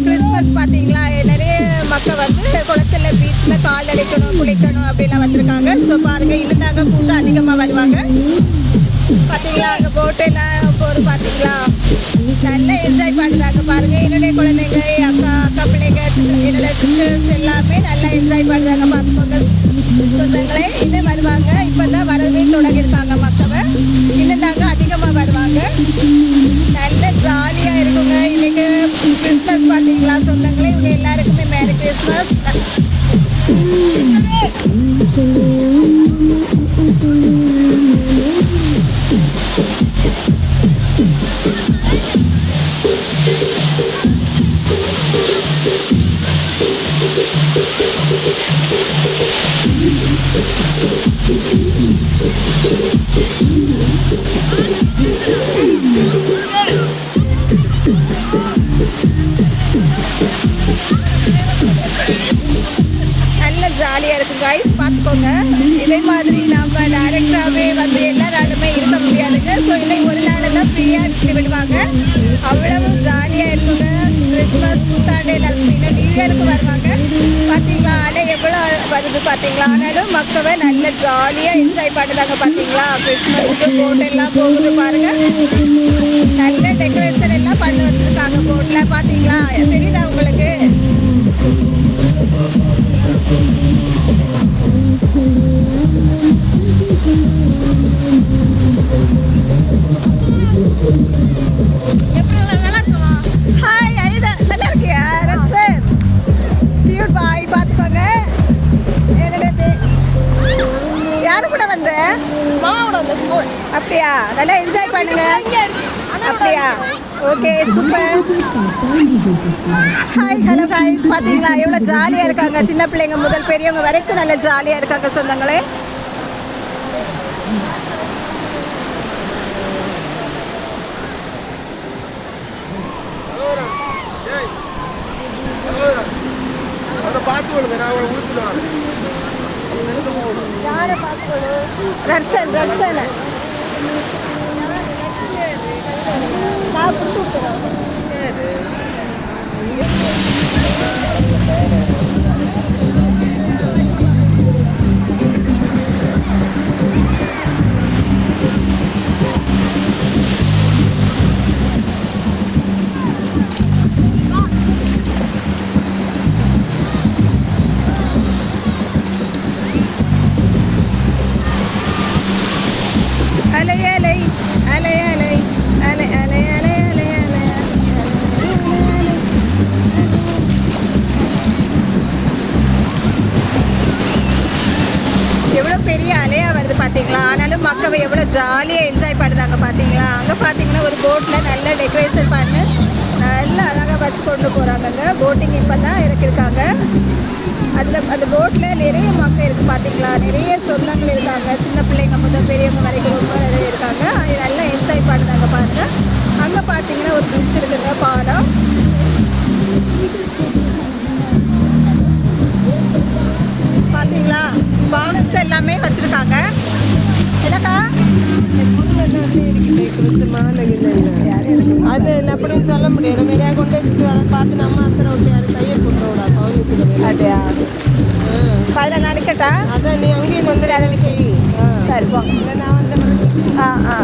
Christmas பார்த்தீங்களா? நிறைய மக்கள் வந்து குளச்சல்ல பீச்சில் கால் அடிக்கணும் குளிக்கணும் அப்படிலாம் வந்திருக்காங்க. ஸோ பாருங்க இருந்தாங்க கூட்டம் அதிகமாக வருவாங்க. பார்த்தீங்களா? அங்கே போட்டெல்லாம் போகிற பார்த்தீங்களா? நல்லா என்ஜாய் பண்ணுறாங்க பாருங்க. என்னுடைய குழந்தைங்க அக்கா அக்கா பிள்ளைங்க சித்த- என்னோட சிஸ்டர்ஸ் எல்லாமே நல்லா என்ஜாய் பண்ணுறாங்க பார்த்துக்கோங்க. சொந்தங்களே இன்னும் வருவாங்க? இப்போ தான் வரவே தொடங்கியிருக்காங்க பார்த்தீங்களா சொந்தங்களே இவங்க எல்லாருக்குமே மேரி கிறிஸ்மஸ் நல்ல பார்த்துக்கோங்க இதே மாதிரி நம்ம டைரக்டாகவே வந்து எல்லா நாளுமே இருக்க முடியாதுங்க. ஸோ இன்னைக்கு ஒரு நாள் தான் ஃப்ரீயாக இருந்து விடுவாங்க. அவ்வளவு ஜாலியாக இருக்குங்க. கிறிஸ்மஸ் புத்தாண்டு எல்லாருக்கும் இன்னும் நியூ இயருக்கு வருவாங்க. பார்த்தீங்களா அலை எவ்வளோ வருது பார்த்தீங்களா ஆனாலும் மக்கள் நல்ல ஜாலியாக என்ஜாய் பண்ணுதாங்க பார்த்தீங்களா கிறிஸ்மஸுக்கு போட் எல்லாம் போகுது பாருங்க. நல்ல டெக்கரேஷன் எல்லாம் பண்ணி வச்சுருக்காங்க போட்டில் பார்த்தீங்களா தெரியுதா உங்களுக்கு? அப்படியா okay super hi hello guys பார்த்தீங்களா எவ்வளோ ஜாலியாக இருக்காங்க. சின்ன பிள்ளைங்க முதல் பெரியவங்க வரைக்கும் நல்ல ஜாலியாக இருக்காங்க சொந்தங்களே. அவரை பார்த்து ஜாலியாக என்ஜாய் பண்ணுறாங்க பார்த்தீங்களா அங்கே பார்த்தீங்கன்னா ஒரு போட்டில் நல்ல டெக்கரேஷன் பண்ணி நல்லா அழகாக வச்சு கொண்டு போகிறாங்கங்க போட்டிங் இப்போ தான் இறக்கிருக்காங்க அதில் அந்த போட்டில் நிறைய மக்கள் இருக்குது பார்த்தீங்களா நிறைய சொந்தங்கள் இருக்காங்க. சின்ன பிள்ளைங்க முதல் பெரியவங்க வரைக்கும் ரொம்ப நிறைய இருக்காங்க. அது நல்லா என்ஜாய் பண்ணுறாங்க பாருங்கள் அங்கே பார்த்தீங்கன்னா ஒரு பிரிட்ஜ் இருக்குங்க பாலம். பார்த்தீங்களா பாலம்ஸ் எல்லாமே வச்சுருக்காங்க. இல்லைக்கா ಅದೇ ಇಲ್ಲ ಅಪ್ಪಣೆ ಸಲ ಮುಡಿಯೋಣ ಮೇಲೆ ಕೊಂಡೇಸಿಟ್ಟು ಅದಕ್ಕೆ பார்த்து ನಮ್ಮ ಹತ್ರ ಹೋಗಿ ಅದು ಕೈಯಲ್ಲಿ ಕೊಟ್ಟೋಡ ಅವನಿಗೆ ಅದೇ பதில் நடக்கட்டா அதான் நீ அங்கேயும் வந்து வேலை செய்யும் சரி போ நான் வந்து ஆ ஆ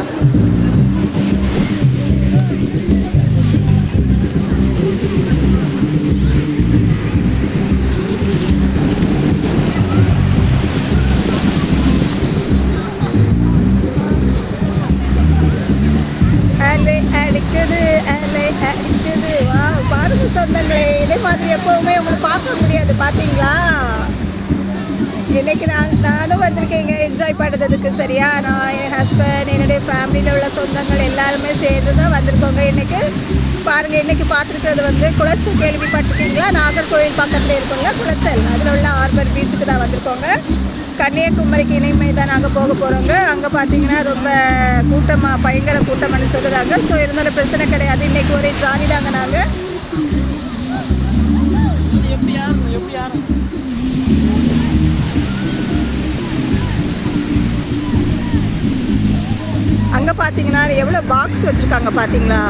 முடியாது இன்னைக்கு நான் நானும் வந்திருக்கேங்க. என்ஜாய் பண்ணுறதுக்கு சரியா? நான் என் ஹஸ்பண்ட் என்னுடைய ஃபேமிலியில் உள்ள சொந்தங்கள் எல்லாருமே சேர்ந்து தான் வந்திருக்கோங்க இன்னைக்கு. பாருங்கள் இன்றைக்கி பார்த்துருக்கிறது வந்து குளச்சல் கேள்விப்பட்டிருக்கீங்களா? நாகர்கோவில் பக்கத்தில் இருக்குங்க. குளச்சல். அதில் உள்ள ஆர்பர் பீச்சுக்கு தான் வந்திருக்கோங்க. கன்னியாகுமரிக்கு இனிமே தான் நாங்கள் போக போகிறோங்க அங்கே பார்த்தீங்கன்னா ரொம்ப கூட்டமாக பயங்கர கூட்டம்னு சொல்லுறாங்க. ஸோ இருந்தாலும் பிரச்சனை கிடையாது. இன்றைக்கி ஒரே ஜாலி தாங்க நாங்கள் அங்கே பார்த்தீங்கன்னா எவ்வளோ பாக்ஸ் வச்சுருக்காங்க பார்த்தீங்களா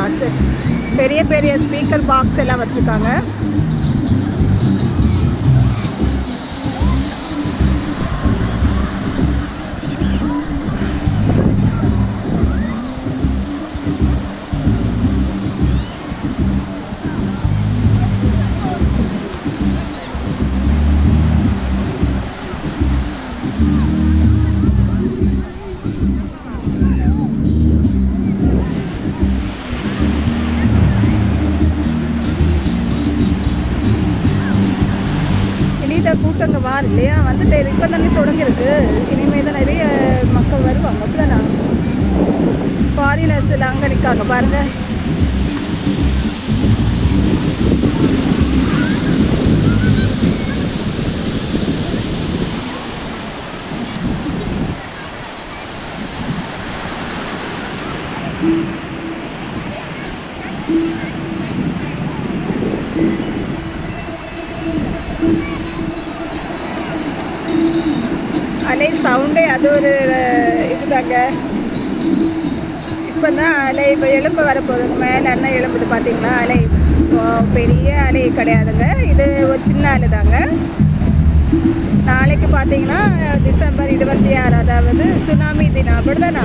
பெரிய பெரிய ஸ்பீக்கர் பாக்ஸ் எல்லாம் வச்சுருக்காங்க. இப்போ தானே தொடங்கியிருக்கு. இனிமேல் தான் நிறைய மக்கள் வருவாங்க. அப்படிதானா? ஃபாரினர்ஸ் எல்லாம் அங்கே நிற்காங்க பாருங்க அலை சவுண்டே அது ஒரு இதுதாங்க இப்போ தான் அலை இப்போ எலும்பு வரப்போகுது. மேலே அண்ணன் எலும்புது பார்த்தீங்களா அலை. இப்போ பெரிய அலை கிடையாதுங்க. இது ஒரு சின்ன அலை தாங்க நாளைக்கு பார்த்தீங்கன்னா டிசம்பர் இருபத்தி ஆறு அதாவது சுனாமி தினம். அப்படிதானா?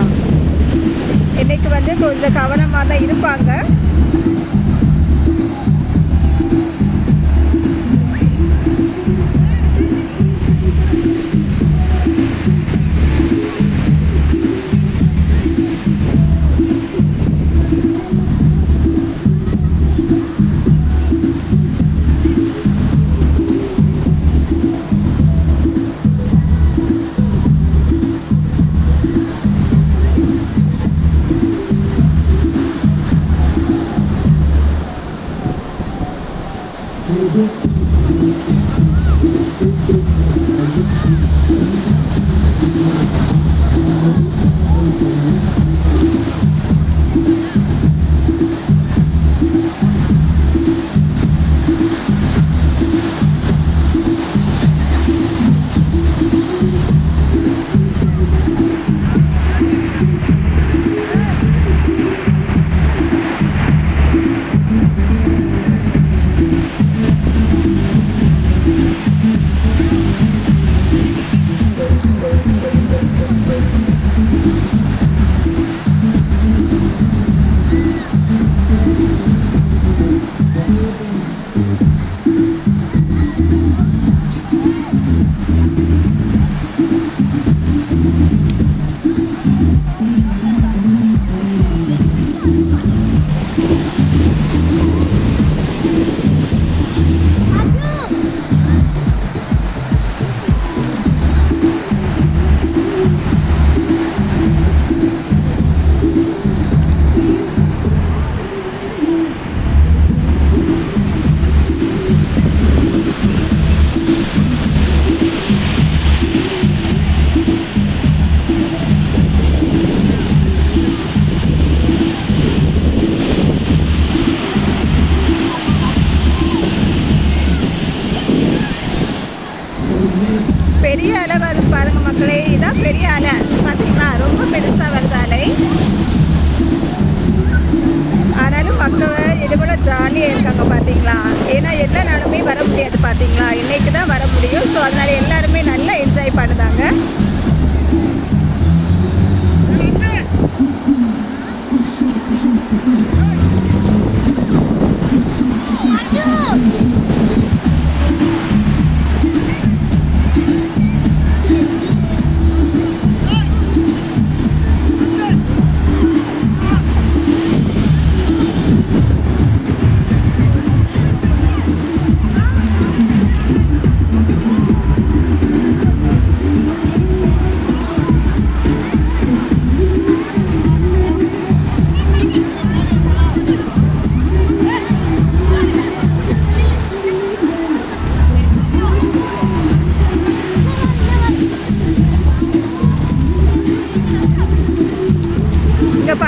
இன்னைக்கு வந்து கொஞ்சம் கவனமாக தான் இருப்பாங்க.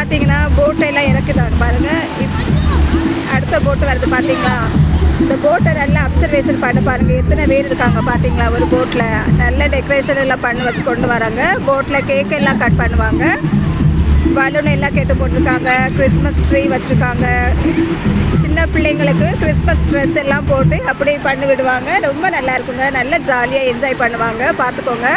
பார்த்தீங்கன்னா போட்டெல்லாம் இறக்குதாங்க பாருங்கள் அடுத்த போட்டு வருது பார்த்தீங்களா? இந்த போட்டை நல்லா அப்சர்வேஷன் பண்ண பாருங்கள் எத்தனை பேர் இருக்காங்க பார்த்தீங்களா ஒரு போட்டில் நல்ல டெக்கரேஷன் எல்லாம் பண்ணி வச்சு கொண்டு வராங்க. போட்டில் கேக் எல்லாம் கட் பண்ணுவாங்க. பலூன் எல்லாம் கேட்டு போட்டிருக்காங்க. கிறிஸ்மஸ் ட்ரீ வச்சுருக்காங்க. சின்ன பிள்ளைங்களுக்கு கிறிஸ்மஸ் ட்ரெஸ் எல்லாம் போட்டு அப்படியே பண்ணி விடுவாங்க. ரொம்ப நல்லா இருக்குங்க. நல்லா ஜாலியாக என்ஜாய் பண்ணுவாங்க. பார்த்துக்கோங்க.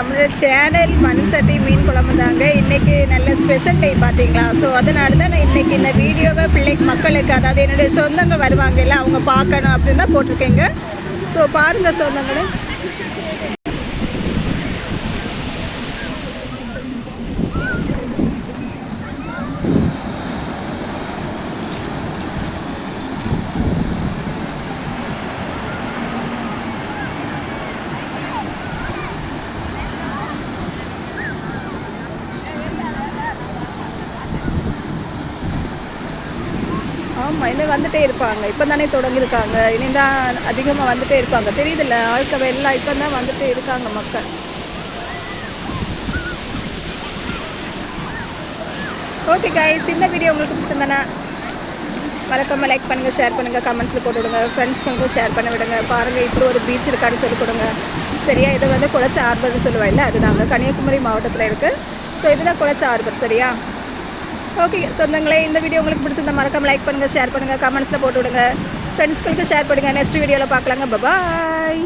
நம்மளோட சேனல் மண் சட்டி மீன் குழம்பு தாங்க இன்றைக்கி நல்ல ஸ்பெஷல் டே பார்த்தீங்களா ஸோ அதனால தான் நான் இன்றைக்கி இந்த வீடியோவை பிள்ளைக்கு மக்களுக்கு அதாவது என்னுடைய சொந்தங்கள் வருவாங்கல்ல அவங்க பார்க்கணும் அப்படின்னு தான் போட்டிருக்கேங்க. ஸோ பாருங்கள் சொந்தங்களை. ஆமாம் இன்னும் வந்துட்டே இருப்பாங்க. இப்போ தானே தொடங்கியிருக்காங்க. இனி தான் அதிகமாக வந்துட்டே இருப்பாங்க. தெரியுதுல்ல ஆட்கள் எல்லாம் இப்போ தான் வந்துட்டே இருக்காங்க மக்கள். ஓகே கைஸ் இந்த வீடியோ உங்களுக்கு பிடிச்சிருந்தானா மறக்காம லைக் பண்ணுங்கள் ஷேர் பண்ணுங்கள் கமெண்ட்ஸில் போட்டு விடுங்க ஃப்ரெண்ட்ஸ்களுக்கும் ஷேர் பண்ணி விடுங்க. பாருங்கள் இப்படி ஒரு பீச் இருக்கான்னு சொல்லி கொடுங்க. சரியா? இது வந்து குளச்சி ஆர்பர்னு சொல்லுவாங்கல்ல அதுதாங்க கன்னியாகுமரி மாவட்டத்தில் இருக்குது ஸோ இதுதான் குளச்சி ஆர்பர் சரியா? ஓகே சொந்தங்களே இந்த வீடியோ உங்களுக்கு பிடிச்சிருந்தா மறக்காம லைக் பண்ணுங்கள் ஷேர் பண்ணுங்கள் கமெண்ட்ஸில் போட்டு விடுங்க. ஃப்ரெண்ட்ஸ்களுக்கு ஷேர் பண்ணுங்கள் நெக்ஸ்ட் வீடியோவில் பார்க்கலாங்க. பாய்